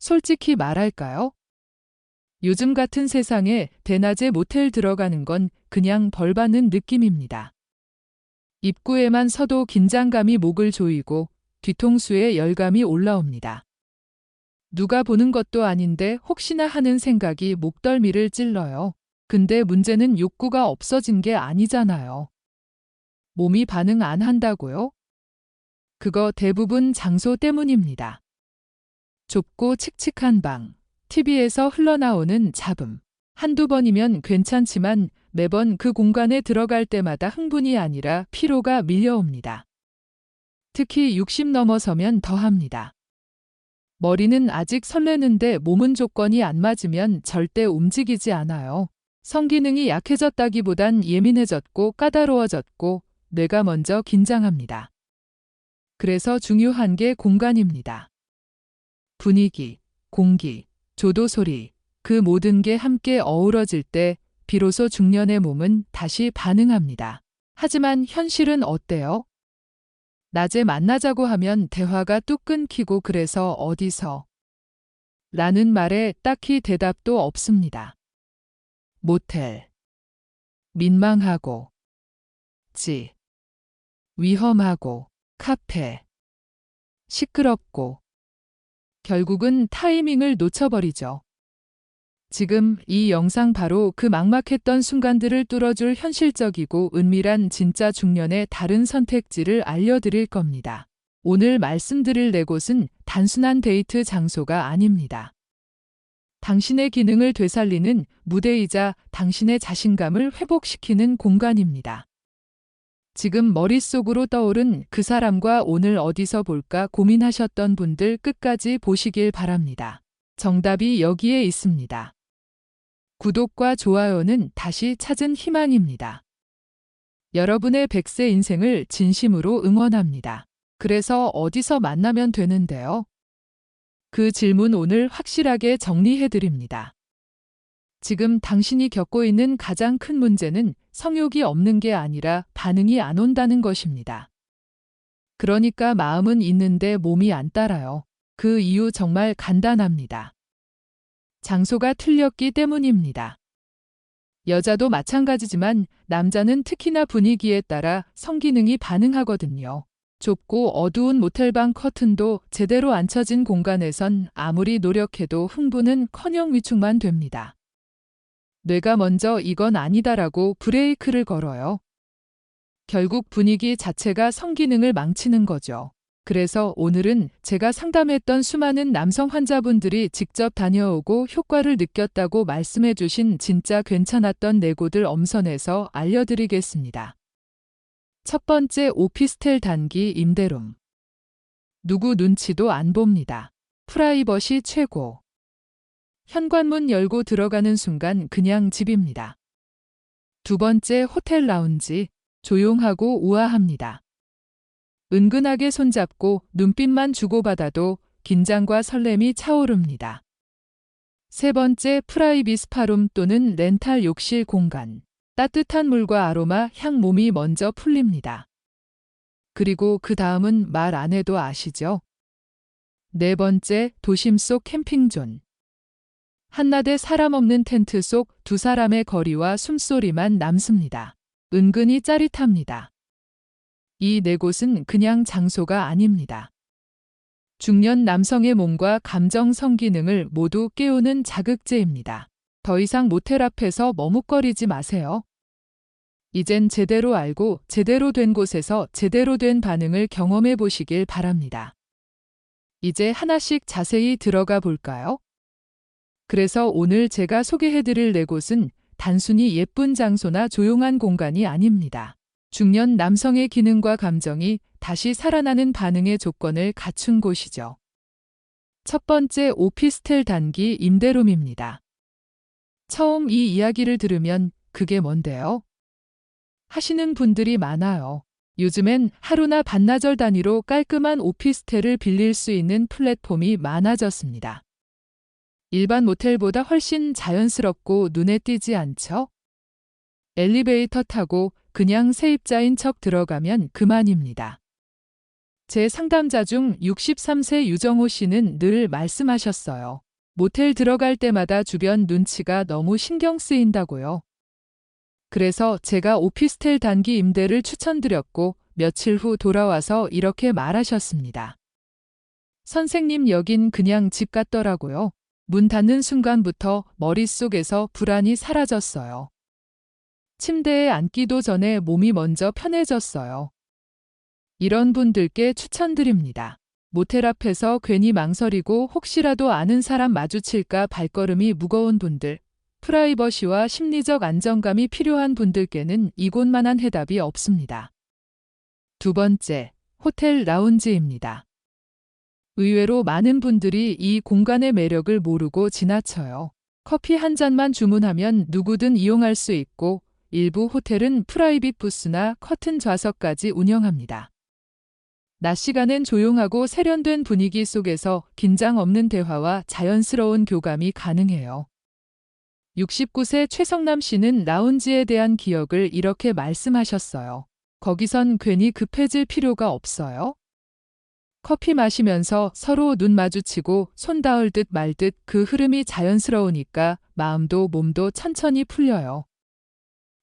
솔직히 말할까요? 요즘 같은 세상에 대낮에 모텔 들어가는 건 그냥 벌 받는 느낌입니다. 입구에만 서도 긴장감이 목을 조이고 뒤통수에 열감이 올라옵니다. 누가 보는 것도 아닌데 혹시나 하는 생각이 목덜미를 찔러요. 근데 문제는 욕구가 없어진 게 아니잖아요. 몸이 반응 안 한다고요? 그거 대부분 장소 때문입니다. 좁고 칙칙한 방, TV에서 흘러나오는 잡음. 한두 번이면 괜찮지만 매번 그 공간에 들어갈 때마다 흥분이 아니라 피로가 밀려옵니다. 특히 60 넘어서면 더합니다. 머리는 아직 설레는데 몸은 조건이 안 맞으면 절대 움직이지 않아요. 성기능이 약해졌다기보단 예민해졌고 까다로워졌고 뇌가 먼저 긴장합니다. 그래서 중요한 게 공간입니다. 분위기, 공기, 조도 소리, 그 모든 게 함께 어우러질 때 비로소 중년의 몸은 다시 반응합니다. 하지만 현실은 어때요? 낮에 만나자고 하면 대화가 뚝 끊기고 그래서 어디서? 라는 말에 딱히 대답도 없습니다. 모텔. 민망하고. 지. 위험하고. 카페. 시끄럽고. 결국은 타이밍을 놓쳐버리죠. 지금 이 영상 바로 그 막막했던 순간들을 뚫어줄 현실적이고 은밀한 진짜 중년의 다른 선택지를 알려드릴 겁니다. 오늘 말씀드릴 네 곳은 단순한 데이트 장소가 아닙니다. 당신의 기능을 되살리는 무대이자 당신의 자신감을 회복시키는 공간입니다. 지금 머릿속으로 떠오른 그 사람과 오늘 어디서 볼까 고민하셨던 분들 끝까지 보시길 바랍니다. 정답이 여기에 있습니다. 구독과 좋아요는 다시 찾은 희망입니다. 여러분의 100세 인생을 진심으로 응원합니다. 그래서 어디서 만나면 되는데요? 그 질문 오늘 확실하게 정리해 드립니다. 지금 당신이 겪고 있는 가장 큰 문제는 성욕이 없는 게 아니라 반응이 안 온다는 것입니다. 그러니까 마음은 있는데 몸이 안 따라요. 그 이유 정말 간단합니다. 장소가 틀렸기 때문입니다. 여자도 마찬가지지만 남자는 특히나 분위기에 따라 성기능이 반응하거든요. 좁고 어두운 모텔방 커튼도 제대로 안 쳐진 공간에선 아무리 노력해도 흥분은 커녕 위축만 됩니다. 뇌가 먼저 이건 아니다라고 브레이크를 걸어요. 결국 분위기 자체가 성기능을 망치는 거죠. 그래서 오늘은 제가 상담했던 수많은 남성 환자분들이 직접 다녀오고 효과를 느꼈다고 말씀해 주신 진짜 괜찮았던 네 곳을 엄선해서 알려드리겠습니다. 첫 번째 오피스텔 단기 임대룸. 누구 눈치도 안 봅니다. 프라이버시 최고. 현관문 열고 들어가는 순간 그냥 집입니다. 두 번째 호텔 라운지. 조용하고 우아합니다. 은근하게 손잡고 눈빛만 주고받아도 긴장과 설렘이 차오릅니다. 세 번째 프라이비스파룸 또는 렌탈 욕실 공간. 따뜻한 물과 아로마, 향 몸이 먼저 풀립니다. 그리고 그 다음은 말 안 해도 아시죠? 네 번째 도심 속 캠핑존. 한낮에 사람 없는 텐트 속 두 사람의 거리와 숨소리만 남습니다. 은근히 짜릿합니다. 이 네 곳은 그냥 장소가 아닙니다. 중년 남성의 몸과 감정 성기능을 모두 깨우는 자극제입니다. 더 이상 모텔 앞에서 머뭇거리지 마세요. 이젠 제대로 알고 제대로 된 곳에서 제대로 된 반응을 경험해 보시길 바랍니다. 이제 하나씩 자세히 들어가 볼까요? 그래서 오늘 제가 소개해 드릴 네 곳은 단순히 예쁜 장소나 조용한 공간이 아닙니다. 중년 남성의 기능과 감정이 다시 살아나는 반응의 조건을 갖춘 곳이죠. 첫 번째 오피스텔 단기 임대룸입니다. 처음 이 이야기를 들으면 그게 뭔데요? 하시는 분들이 많아요. 요즘엔 하루나 반나절 단위로 깔끔한 오피스텔을 빌릴 수 있는 플랫폼이 많아졌습니다. 일반 모텔보다 훨씬 자연스럽고 눈에 띄지 않죠? 엘리베이터 타고 그냥 세입자인 척 들어가면 그만입니다. 제 상담자 중 63세 유정호 씨는 늘 말씀하셨어요. 모텔 들어갈 때마다 주변 눈치가 너무 신경 쓰인다고요. 그래서 제가 오피스텔 단기 임대를 추천드렸고 며칠 후 돌아와서 이렇게 말하셨습니다. 선생님 여긴 그냥 집 같더라고요. 문 닫는 순간부터 머릿속에서 불안이 사라졌어요. 침대에 앉기도 전에 몸이 먼저 편해졌어요. 이런 분들께 추천드립니다. 모텔 앞에서 괜히 망설이고 혹시라도 아는 사람 마주칠까 발걸음이 무거운 분들, 프라이버시와 심리적 안정감이 필요한 분들께는 이곳만한 해답이 없습니다. 두 번째, 호텔 라운지입니다. 의외로 많은 분들이 이 공간의 매력을 모르고 지나쳐요. 커피 한 잔만 주문하면 누구든 이용할 수 있고 일부 호텔은 프라이빗 부스나 커튼 좌석까지 운영합니다. 낮 시간엔 조용하고 세련된 분위기 속에서 긴장 없는 대화와 자연스러운 교감이 가능해요. 69세 최성남 씨는 라운지에 대한 기억을 이렇게 말씀하셨어요. 거기선 괜히 급해질 필요가 없어요. 커피 마시면서 서로 눈 마주치고 손 닿을 듯 말 듯 그 흐름이 자연스러우니까 마음도 몸도 천천히 풀려요.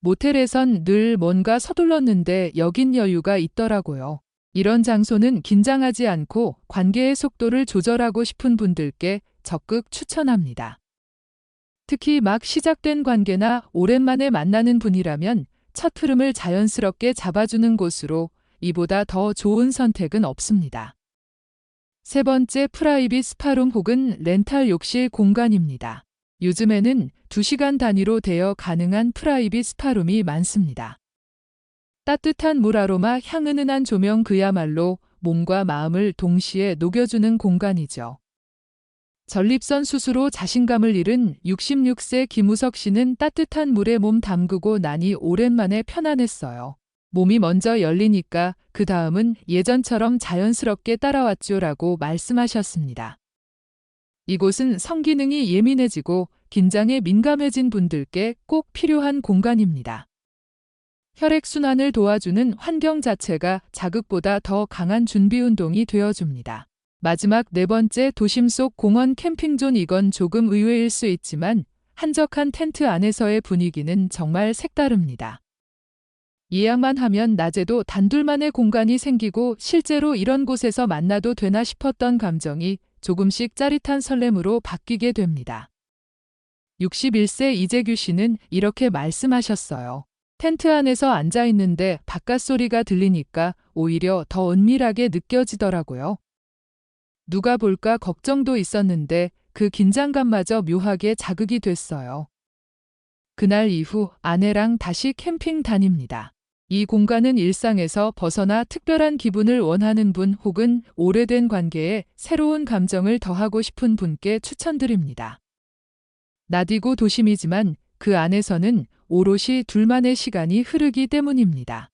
모텔에선 늘 뭔가 서둘렀는데 여긴 여유가 있더라고요. 이런 장소는 긴장하지 않고 관계의 속도를 조절하고 싶은 분들께 적극 추천합니다. 특히 막 시작된 관계나 오랜만에 만나는 분이라면 첫 흐름을 자연스럽게 잡아주는 곳으로 이보다 더 좋은 선택은 없습니다. 세 번째 프라이빗 스파룸 혹은 렌탈 욕실 공간입니다. 요즘에는 2시간 단위로 대여 가능한 프라이빗 스파룸이 많습니다. 따뜻한 물 아로마 향 은은한 조명 그야말로 몸과 마음을 동시에 녹여주는 공간이죠. 전립선 수수로 자신감을 잃은 66세 김우석 씨는 따뜻한 물에 몸 담그고 나니 오랜만에 편안했어요. 몸이 먼저 열리니까 그 다음은 예전처럼 자연스럽게 따라왔죠라고 말씀하셨습니다. 이곳은 성기능이 예민해지고 긴장에 민감해진 분들께 꼭 필요한 공간입니다. 혈액순환을 도와주는 환경 자체가 자극보다 더 강한 준비 운동이 되어줍니다. 마지막 네 번째 도심 속 공원 캠핑존 이건 조금 의외일 수 있지만 한적한 텐트 안에서의 분위기는 정말 색다릅니다. 예약만 하면 낮에도 단둘만의 공간이 생기고 실제로 이런 곳에서 만나도 되나 싶었던 감정이 조금씩 짜릿한 설렘으로 바뀌게 됩니다. 61세 이재규 씨는 이렇게 말씀하셨어요. 텐트 안에서 앉아 있는데 바깥 소리가 들리니까 오히려 더 은밀하게 느껴지더라고요. 누가 볼까 걱정도 있었는데 그 긴장감마저 묘하게 자극이 됐어요. 그날 이후 아내랑 다시 캠핑 다닙니다. 이 공간은 일상에서 벗어나 특별한 기분을 원하는 분 혹은 오래된 관계에 새로운 감정을 더하고 싶은 분께 추천드립니다. 나디고 도심이지만 그 안에서는 오롯이 둘만의 시간이 흐르기 때문입니다.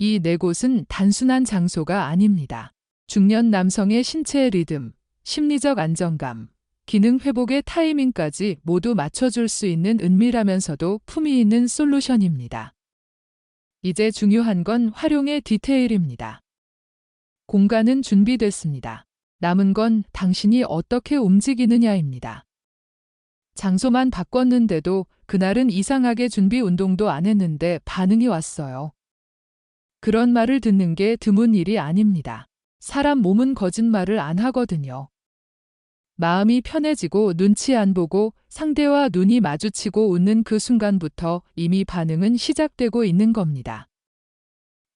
이 네 곳은 단순한 장소가 아닙니다. 중년 남성의 신체의 리듬, 심리적 안정감, 기능 회복의 타이밍까지 모두 맞춰줄 수 있는 은밀하면서도 품위 있는 솔루션입니다. 이제 중요한 건 활용의 디테일입니다. 공간은 준비됐습니다. 남은 건 당신이 어떻게 움직이느냐입니다. 장소만 바꿨는데도 그날은 이상하게 준비 운동도 안 했는데 반응이 왔어요. 그런 말을 듣는 게 드문 일이 아닙니다. 사람 몸은 거짓말을 안 하거든요. 마음이 편해지고 눈치 안 보고 상대와 눈이 마주치고 웃는 그 순간부터 이미 반응은 시작되고 있는 겁니다.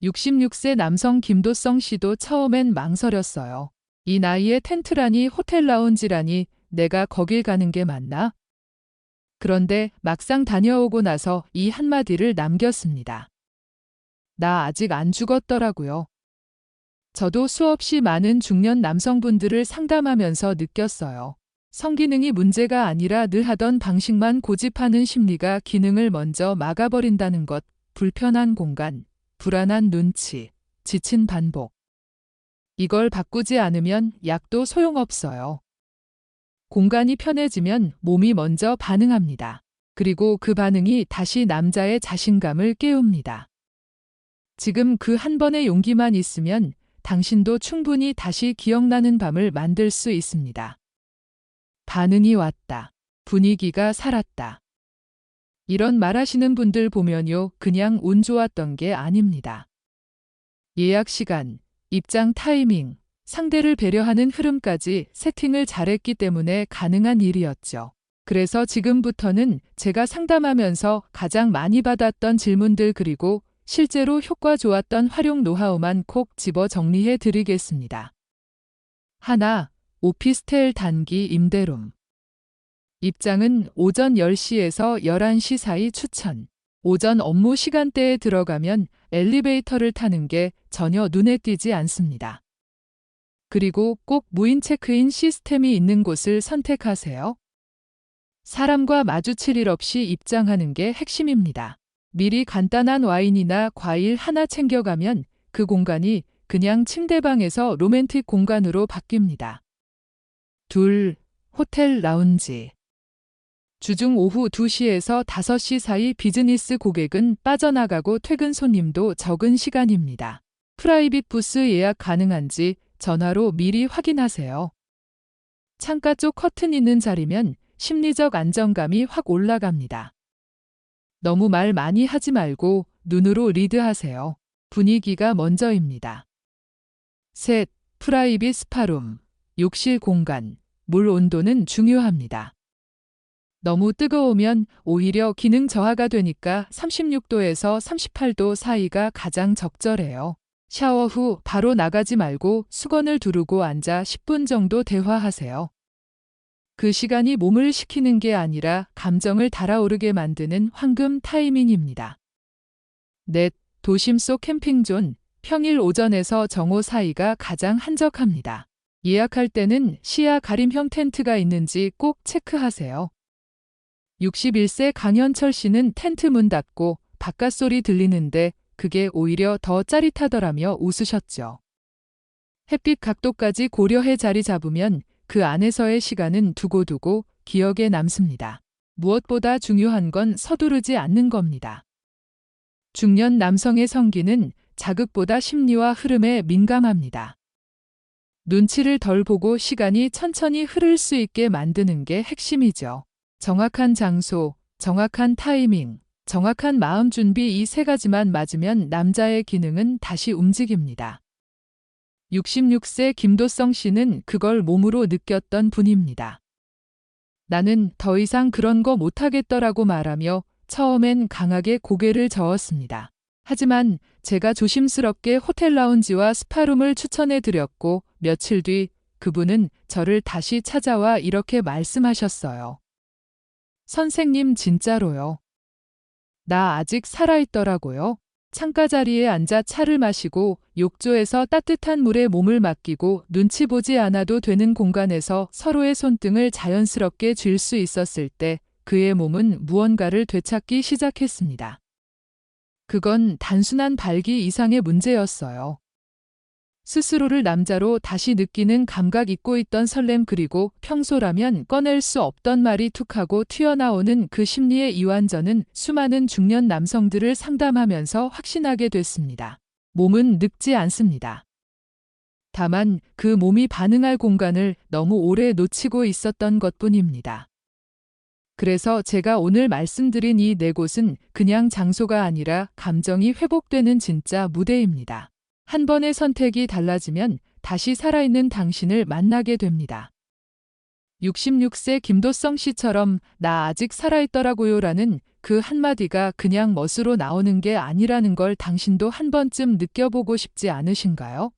66세 남성 김도성 씨도 처음엔 망설였어요. 이 나이에 텐트라니 호텔 라운지라니 내가 거길 가는 게 맞나? 그런데 막상 다녀오고 나서 이 한마디를 남겼습니다. 나 아직 안 죽었더라고요. 저도 수없이 많은 중년 남성분들을 상담하면서 느꼈어요. 성기능이 문제가 아니라 늘 하던 방식만 고집하는 심리가 기능을 먼저 막아버린다는 것, 불편한 공간, 불안한 눈치, 지친 반복. 이걸 바꾸지 않으면 약도 소용없어요. 공간이 편해지면 몸이 먼저 반응합니다. 그리고 그 반응이 다시 남자의 자신감을 깨웁니다. 지금 그 한 번의 용기만 있으면 당신도 충분히 다시 기억나는 밤을 만들 수 있습니다. 반응이 왔다. 분위기가 살았다. 이런 말하시는 분들 보면요, 그냥 운 좋았던 게 아닙니다. 예약 시간, 입장 타이밍, 상대를 배려하는 흐름까지 세팅을 잘했기 때문에 가능한 일이었죠. 그래서 지금부터는 제가 상담하면서 가장 많이 받았던 질문들 그리고 실제로 효과 좋았던 활용 노하우만 콕 집어 정리해 드리겠습니다. 하나, 오피스텔 단기 임대룸. 입장은 오전 10시에서 11시 사이 추천. 오전 업무 시간대에 들어가면 엘리베이터를 타는 게 전혀 눈에 띄지 않습니다. 그리고 꼭 무인 체크인 시스템이 있는 곳을 선택하세요. 사람과 마주칠 일 없이 입장하는 게 핵심입니다. 미리 간단한 와인이나 과일 하나 챙겨가면 그 공간이 그냥 침대방에서 로맨틱 공간으로 바뀝니다. 둘, 호텔 라운지. 주중 오후 2시에서 5시 사이 비즈니스 고객은 빠져나가고 퇴근 손님도 적은 시간입니다. 프라이빗 부스 예약 가능한지 전화로 미리 확인하세요. 창가 쪽 커튼 있는 자리면 심리적 안정감이 확 올라갑니다. 너무 말 많이 하지 말고 눈으로 리드하세요. 분위기가 먼저입니다. 셋, 프라이빗 스파룸. 욕실 공간. 물 온도는 중요합니다. 너무 뜨거우면 오히려 기능 저하가 되니까 36도에서 38도 사이가 가장 적절해요. 샤워 후 바로 나가지 말고 수건을 두르고 앉아 10분 정도 대화하세요. 그 시간이 몸을 식히는 게 아니라 감정을 달아오르게 만드는 황금 타이밍입니다. 넷, 도심 속 캠핑존, 평일 오전에서 정오 사이가 가장 한적합니다. 예약할 때는 시야 가림형 텐트가 있는지 꼭 체크하세요. 61세 강현철 씨는 텐트 문 닫고 바깥 소리 들리는데 그게 오히려 더 짜릿하더라며 웃으셨죠. 햇빛 각도까지 고려해 자리 잡으면 그 안에서의 시간은 두고두고 기억에 남습니다. 무엇보다 중요한 건 서두르지 않는 겁니다. 중년 남성의 성기는 자극보다 심리와 흐름에 민감합니다. 눈치를 덜 보고 시간이 천천히 흐를 수 있게 만드는 게 핵심이죠. 정확한 장소, 정확한 타이밍, 정확한 마음 준비 이 세 가지만 맞으면 남자의 기능은 다시 움직입니다. 66세 김도성 씨는 그걸 몸으로 느꼈던 분입니다. 나는 더 이상 그런 거 못하겠더라고 말하며 처음엔 강하게 고개를 저었습니다. 하지만 제가 조심스럽게 호텔 라운지와 스파룸을 추천해 드렸고 며칠 뒤 그분은 저를 다시 찾아와 이렇게 말씀하셨어요. 선생님 진짜로요. 나 아직 살아있더라고요. 창가 자리에 앉아 차를 마시고 욕조에서 따뜻한 물에 몸을 맡기고 눈치 보지 않아도 되는 공간에서 서로의 손등을 자연스럽게 쥘 수 있었을 때 그의 몸은 무언가를 되찾기 시작했습니다. 그건 단순한 발기 이상의 문제였어요. 스스로를 남자로 다시 느끼는 감각 잊고 있던 설렘 그리고 평소라면 꺼낼 수 없던 말이 툭하고 튀어나오는 그 심리의 이완전은 수많은 중년 남성들을 상담하면서 확신하게 됐습니다. 몸은 늙지 않습니다. 다만 그 몸이 반응할 공간을 너무 오래 놓치고 있었던 것 뿐입니다. 그래서 제가 오늘 말씀드린 이 네 곳은 그냥 장소가 아니라 감정이 회복되는 진짜 무대입니다. 한 번의 선택이 달라지면 다시 살아있는 당신을 만나게 됩니다. 66세 김도성 씨처럼 나 아직 살아있더라고요 라는 그 한마디가 그냥 멋으로 나오는 게 아니라는 걸 당신도 한 번쯤 느껴보고 싶지 않으신가요?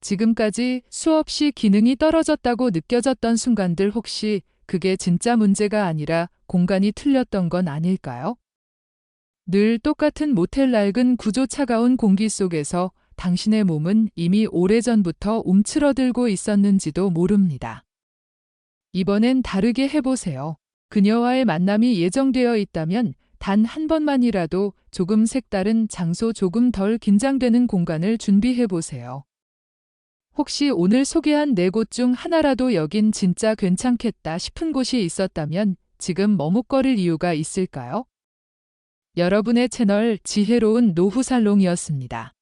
지금까지 수없이 기능이 떨어졌다고 느껴졌던 순간들 혹시 그게 진짜 문제가 아니라 공간이 틀렸던 건 아닐까요? 늘 똑같은 모텔 낡은 구조 차가운 공기 속에서 당신의 몸은 이미 오래전부터 움츠러들고 있었는지도 모릅니다. 이번엔 다르게 해보세요. 그녀와의 만남이 예정되어 있다면 단 한 번만이라도 조금 색다른 장소 조금 덜 긴장되는 공간을 준비해 보세요. 혹시 오늘 소개한 네 곳 중 하나라도 여긴 진짜 괜찮겠다 싶은 곳이 있었다면 지금 머뭇거릴 이유가 있을까요? 여러분의 채널 지혜로운 노후살롱이었습니다.